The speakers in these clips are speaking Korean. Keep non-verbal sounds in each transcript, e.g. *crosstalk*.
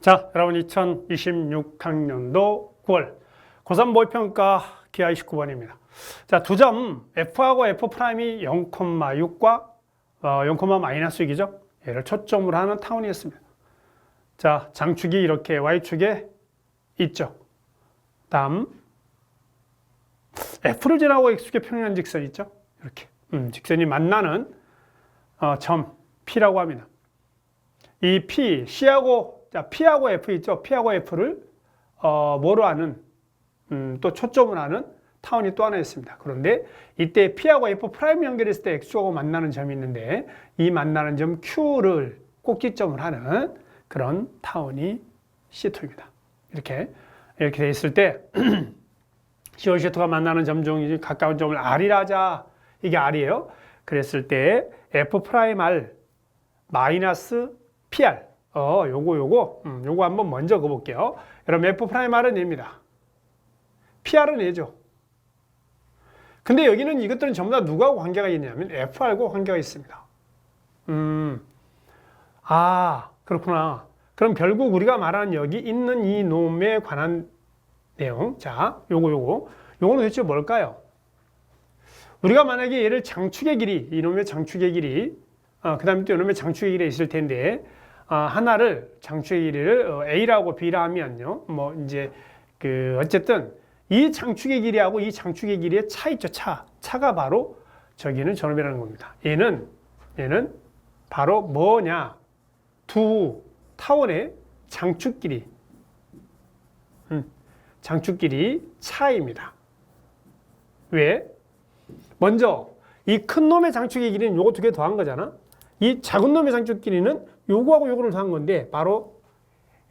자, 여러분 2026학년도 9월 고3 모의평가 기하 29번입니다. 자, 두 점 F하고 F'이 0,6과 어, 0, 마이너스 6이죠. 얘를 초점으로 하는 타운이었습니다. 자, 장축이 이렇게 Y축에 있죠. 다음 F를 지나고 X축의 평행한 직선 있죠. 이렇게 음, 직선이 만나는 어, 점 P라고 합니다. 이 P, C하고 자, P하고 F 있죠. P하고 F를 어, 뭐로 하는 음, 또 초점을 하는 타운이 또 하나 있습니다. 그런데 이때 P하고 F 프라임 연결했을 때 X하고 만나는 점이 있는데 이 만나는 점 Q를 꼭지점을 하는 그런 타운이 C2입니다. 이렇게 이렇게 돼 있을 때 *clears throat* C1, C2가 만나는 점 중 가까운 점을 R이라 하자. 이게 R이에요. 그랬을 때 F 프라임 R 마이너스 PR 어, 요거 요거 음, 요거 한번 먼저 그어볼게요. 여러분 F 프라임 R은 얘입니다. PR은 얘죠. 근데 여기는 이것들은 전부 다 누구하고 관계가 있냐면 FR하고 관계가 있습니다. 음, 아 그렇구나. 그럼 결국 우리가 말하는 여기 있는 이 놈에 관한 내용, 자, 요거 요거, 요거는 도대체 뭘까요? 우리가 만약에 얘를 장축의 길이, 이놈의 장축의 길이, 어, 그 다음에 또 이놈의 장축의 길이 있을 텐데, 어, 하나를 장축의 길이를 어, A라고 B라 하면요, 뭐 이제 그 어쨌든 이 장축의 길이하고 이 장축의 길이의 차 있죠, 차. 차가 바로 저기는 저놈이라는 겁니다. 얘는 얘는 바로 뭐냐? 두 타원의 장축 길이. 음, 장축 길이 차입니다. 왜? 먼저 이 큰 놈의 장축의 길이는 요거 두 개 더한 거잖아. 이 작은 놈의 길이는 요거하고 요거를 더한 건데 바로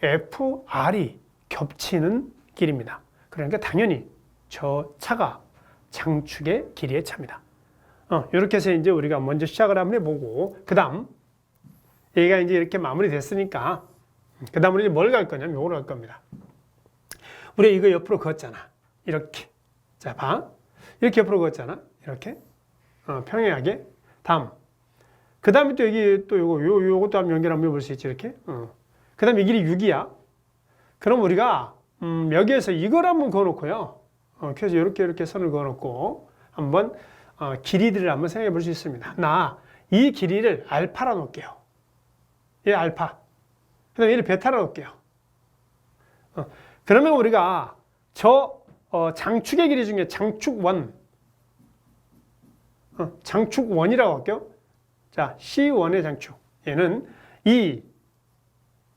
FR이 겹치는 길입니다. 그러니까 당연히 저 차가 장축의 길이의 차입니다. 어, 이렇게 해서 이제 우리가 먼저 시작을 한번 해보고 그 다음 얘가 이제 이렇게 마무리 됐으니까 그 다음 우리 뭘 갈 거냐면 요걸 갈 겁니다. 우리 이거 옆으로 그었잖아. 이렇게. 자, 봐. 이렇게 옆으로 그었잖아. 이렇게. 어, 평행하게. 다음. 그 다음에 또 여기 또 요거, 요, 요것도 한번 연결 한번 해볼 수 있지, 이렇게. 어. 그 다음에 이 길이 6이야. 그럼 우리가, 음, 여기에서 이걸 한번 그어놓고요. 어, 그래서 이렇게 이렇게 선을 그어놓고 한번, 어, 길이들을 한번 생각해 볼 수 있습니다. 나, 이 길이를 알파라 놓을게요. 얘 알파. 그 다음에 얘를 베타라 놓을게요. 어, 그러면 우리가 저 어, 장축의 길이 중에 장축1, 어, 장축1이라고 할게요. 자, C1의 장축. 얘는 2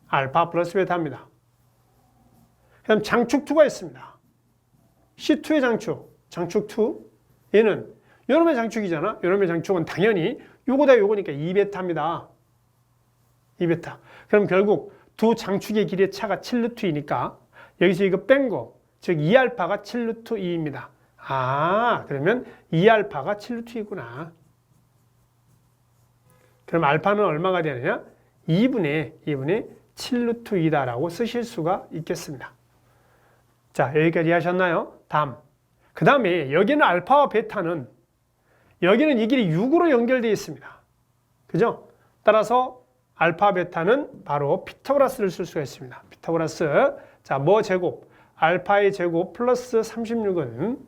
알파 플러스 베타입니다. 그 다음 장축2가 있습니다. C2의 장축, 장축2. 얘는 요놈의 장축이잖아. 요놈의 장축은 당연히 요거다 요거니까 2베타입니다. 2베타. 그럼 결국 두 장축의 길이의 차가 7루트이니까 여기서 이거 뺀 거, 즉 2알파가 7루트 2입니다. 아, 그러면 2알파가 7루트 2구나. 그럼 알파는 얼마가 되느냐? 2분의 2분의 7루트 2다라고 쓰실 수가 있겠습니다. 자, 여기까지 하셨나요? 다음. 그 다음에 여기는 알파와 베타는 여기는 이 길이 6으로 연결되어 있습니다. 그죠? 따라서 알파 베타는 바로 피타고라스를 쓸 수가 있습니다. 피타고라스. 자, 뭐 제곱? 알파의 제곱 플러스 36은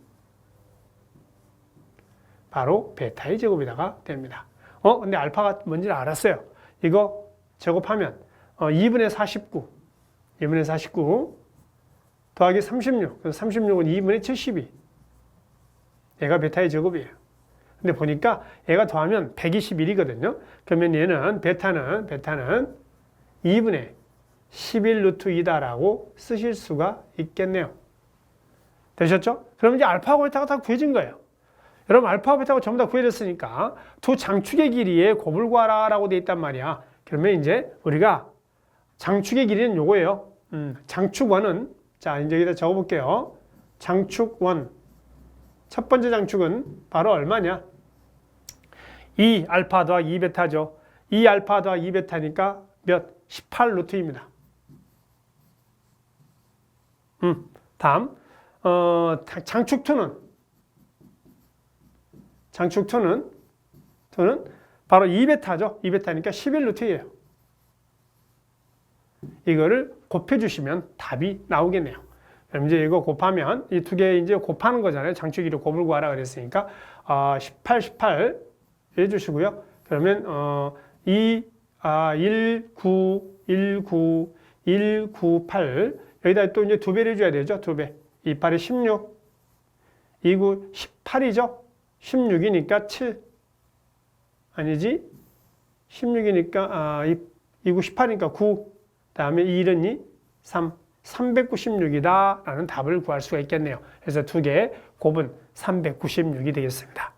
바로 베타의 제곱이다가 됩니다. 어, 근데 알파가 뭔지를 알았어요. 이거 제곱하면 어, 2분의 49. 2분의 49 더하기 36. 그래서 36은 2분의 72. 얘가 베타의 제곱이에요. 근데 보니까 얘가 더하면 121이거든요. 그러면 얘는 베타는 베타는 2분의 11 루트 2다라고 쓰실 수가 있겠네요. 되셨죠? 그럼 이제 알파하고 베타가 다 구해진 거예요. 여러분 알파하고 베타가 전부 다 구해졌으니까 두 장축의 길이에 곱을 구하라라고 돼 있단 말이야. 그러면 이제 우리가 장축의 길이는 요거예요. 음, 장축 1은 자 이제 여기다 적어볼게요. 장축 1. 첫 번째 장축은 바로 얼마냐? 2 알파 더하기 2 베타죠. 2 알파 더하기 2 베타니까 몇? 18 루트입니다. 음, 다음 어, 장축 2는 장축 2는 2는 바로 2 베타죠. 2 베타니까 11 루트예요. 이거를 곱해주시면 답이 나오겠네요. 그럼 이제 이거 곱하면 이 두 개 이제 곱하는 거잖아요. 장축이를 곱을 구하라 그랬으니까 어, 18, 18 해주시고요. 그러면 어, 2, 아, 1, 9, 1, 9, 1, 9, 8 여기다 또 이제 두 배를 해줘야 되죠. 두 배. 2, 8이 16, 2, 9, 18이죠. 16이니까 7 아니지? 16이니까 아, 2, 2, 9, 18이니까 9 다음에 1은 2, 3 396이다 라는 답을 구할 수가 있겠네요. 그래서 두개 곱은 396이 되겠습니다.